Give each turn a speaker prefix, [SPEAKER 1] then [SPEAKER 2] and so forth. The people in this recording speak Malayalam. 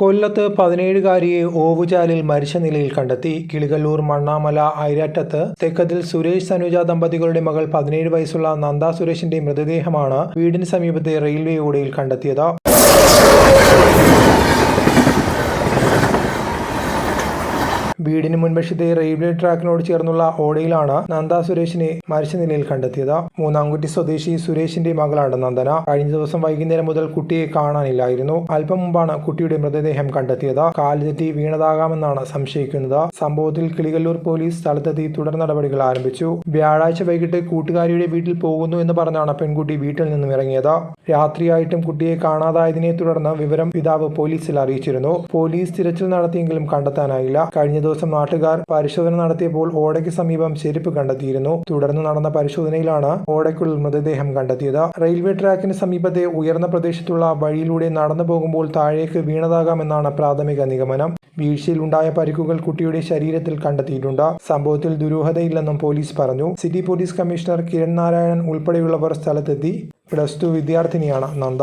[SPEAKER 1] കൊല്ലത്ത് പതിനേഴുകാരിയെ ഓവുചാലിൽ മരിച്ച നിലയിൽ കണ്ടെത്തി. കിളികല്ലൂർ മണ്ണാമല ഐരാറ്റത്ത് തെക്കതിൽ സുരേഷ് സനുജ ദമ്പതികളുടെ മകൾ പതിനേഴ് വയസ്സുള്ള നന്ദ സുരേഷിന്റെ മൃതദേഹമാണ് വീടിന് സമീപത്തെ റെയിൽവേ ഓടയിൽ കണ്ടെത്തിയത്. വീടിന് മുൻവശത്തെ റെയിൽവേ ട്രാക്കിനോട് ചേർന്നുള്ള ഓടയിലാണ് നന്ദ സുരേഷിനെ മരിച്ച നിലയിൽ കണ്ടെത്തിയത്. മൂന്നാംകുട്ടി സ്വദേശി സുരേഷിന്റെ മകളാണ് നന്ദന. കഴിഞ്ഞ ദിവസം വൈകുന്നേരം മുതൽ കുട്ടിയെ കാണാനില്ലായിരുന്നു. അല്പം മുമ്പാണ് കുട്ടിയുടെ മൃതദേഹം കണ്ടെത്തിയത്. കാലുതെറ്റി വീണതാകാമെന്നാണ് സംശയിക്കുന്നത്. സംഭവത്തിൽ കിളികല്ലൂർ പോലീസ് സ്ഥലത്തെത്തി തുടർ നടപടികൾ ആരംഭിച്ചു. വ്യാഴാഴ്ച വൈകിട്ട് കൂട്ടുകാരിയുടെ വീട്ടിൽ പോകുന്നു എന്ന് പറഞ്ഞാണ് പെൺകുട്ടി വീട്ടിൽ നിന്നും ഇറങ്ങിയത്. രാത്രിയായിട്ടും കുട്ടിയെ കാണാതായതിനെ തുടർന്ന് വിവരം പിതാവ് പോലീസിൽ അറിയിച്ചിരുന്നു. പോലീസ് തിരച്ചിൽ നടത്തിയെങ്കിലും കണ്ടെത്താനായില്ല. കഴിഞ്ഞ ദിവസം നാട്ടുകാർ പരിശോധന നടത്തിയപ്പോൾ ഓടയ്ക്ക് സമീപം ചെരുപ്പ് കണ്ടെത്തിയിരുന്നു. തുടർന്ന് നടന്ന പരിശോധനയിലാണ് ഓടയ്ക്കുള്ളിൽ മൃതദേഹം കണ്ടെത്തിയത്. റെയിൽവേ ട്രാക്കിന് സമീപത്തെ ഉയർന്ന പ്രദേശത്തുള്ള വഴിയിലൂടെ നടന്നു പോകുമ്പോൾ താഴേക്ക് വീണതാകാമെന്നാണ് പ്രാഥമിക നിഗമനം. വീഴ്ചയിൽ ഉണ്ടായ പരിക്കുകൾ കുട്ടിയുടെ ശരീരത്തിൽ കണ്ടെത്തിയിട്ടുണ്ട്. സംഭവത്തിൽ ദുരൂഹതയില്ലെന്നും പോലീസ് പറഞ്ഞു. City police commissioner Kiran Narayanan ഉൾപ്പെടെയുള്ളവർ സ്ഥലത്തെത്തി. പ്ലസ് ടു വിദ്യാർത്ഥിനിയാണ് നന്ദ.